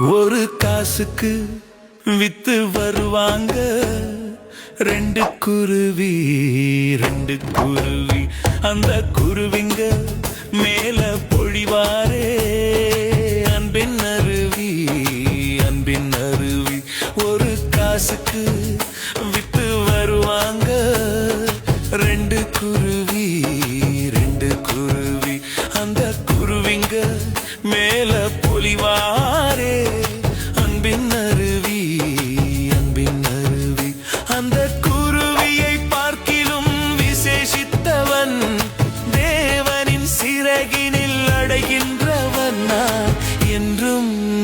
ஒரு காசுக்கு வித்து வருவாங்க. ரெண்டு குருவி ரெண்டு குருவி. அந்த குருவிங்க மேல பொழிவாரே. அன்பின் அருவி அன்பின் அருவி. ஒரு காசுக்கு வித்து வருவாங்க. ரெண்டு குருவி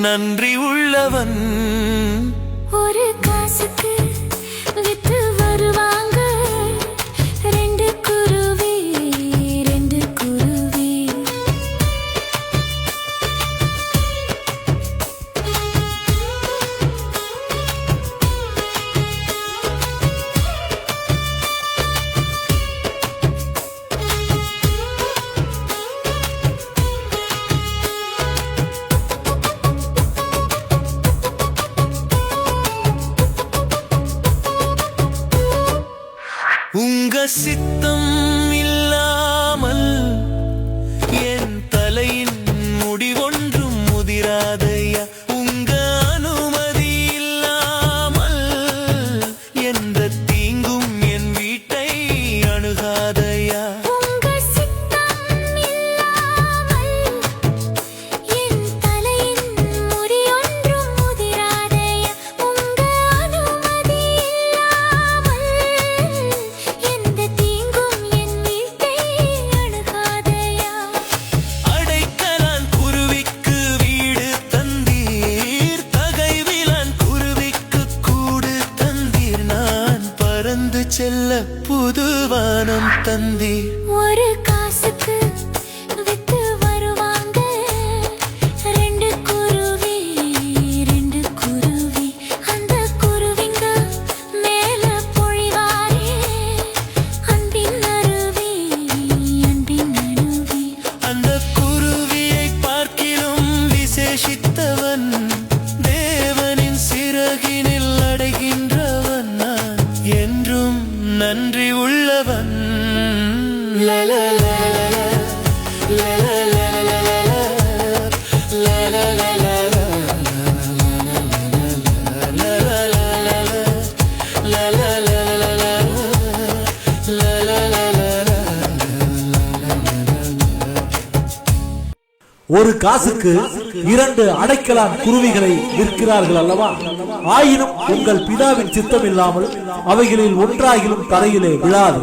நன்றி உள்ளவன். I sit செல்ல புதுவானம் தந்தீர். ஒரு ஒரு காசுக்கு இரண்டு அடைக்கலான் குருவிகளை விற்கிறார்கள் அல்லவா? ஆயினும் உங்கள் பிதாவின் சித்தம் இல்லாமல் அவைகளில் ஒன்றாகிலும் தரையிலே விழாது.